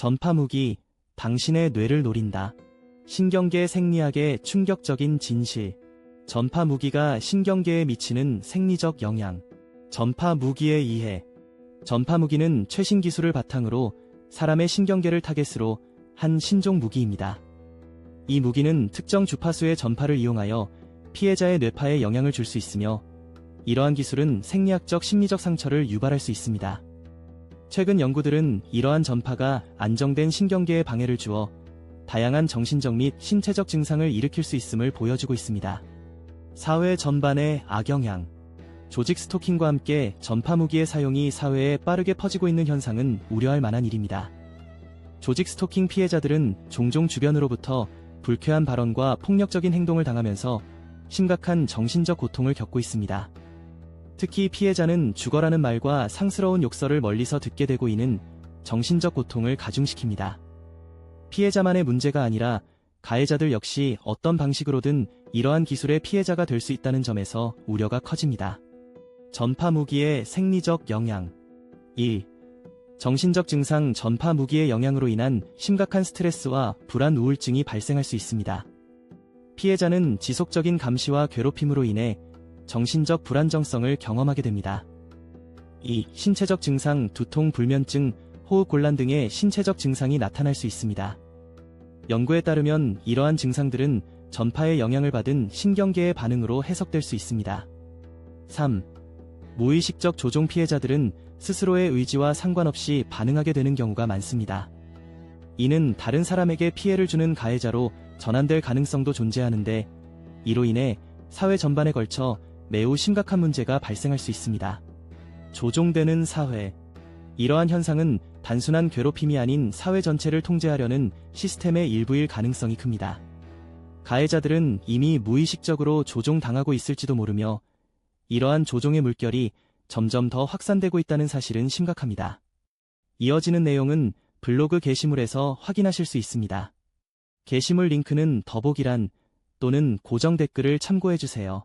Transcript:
전파무기, 당신의 뇌를 노린다. 신경계 생리학의 충격적인 진실. 전파 무기가 신경계에 미치는 생리적 영향. 전파 무기의 이해. 전파 무기는 최신 기술을 바탕으로 사람의 신경계를 타겟으로 한 신종 무기입니다. 이 무기는 특정 주파수의 전파를 이용하여 피해자의 뇌파에 영향을 줄 수 있으며 이러한 기술은 생리학적 심리적 상처를 유발할 수 있습니다. 최근 연구들은 이러한 전파가 안정된 신경계에 방해를 주어 다양한 정신적 및 신체적 증상을 일으킬 수 있음을 보여주고 있습니다. 사회 전반의 악영향 조직 스토킹과 함께 전파 무기의 사용이 사회에 빠르게 퍼지고 있는 현상은 우려할 만한 일입니다. 조직 스토킹 피해자들은 종종 주변으로부터 불쾌한 발언과 폭력적인 행동을 당하면서 심각한 정신적 고통을 겪고 있습니다. 특히 피해자는 죽어라는 말과 상스러운 욕설을 멀리서 듣게 되고 이는 정신적 고통을 가중시킵니다. 피해자만의 문제가 아니라 가해자들 역시 어떤 방식으로든 이러한 기술의 피해자가 될 수 있다는 점에서 우려가 커집니다. 전파 무기의 생리적 영향 1. 정신적 증상 전파 무기의 영향으로 인한 심각한 스트레스와 불안 우울증이 발생할 수 있습니다. 피해자는 지속적인 감시와 괴롭힘으로 인해 정신적 불안정성을 경험하게 됩니다. 2. 신체적 증상 두통 불면증, 호흡 곤란 등의 신체적 증상이 나타날 수 있습니다. 연구에 따르면 이러한 증상들은 전파의 영향을 받은 신경계의 반응으로 해석될 수 있습니다. 3. 무의식적 조종 피해자들은 스스로의 의지와 상관없이 반응하게 되는 경우가 많습니다. 이는 다른 사람에게 피해를 주는 가해자로 전환될 가능성도 존재하는데 이로 인해 사회 전반에 걸쳐 매우 심각한 문제가 발생할 수 있습니다. 조종되는 사회. 이러한 현상은 단순한 괴롭힘이 아닌 사회 전체를 통제하려는 시스템의 일부일 가능성이 큽니다. 가해자들은 이미 무의식적으로 조종당하고 있을지도 모르며 이러한 조종의 물결이 점점 더 확산되고 있다는 사실은 심각합니다. 이어지는 내용은 블로그 게시물에서 확인하실 수 있습니다. 게시물 링크는 더보기란 또는 고정 댓글을 참고해주세요.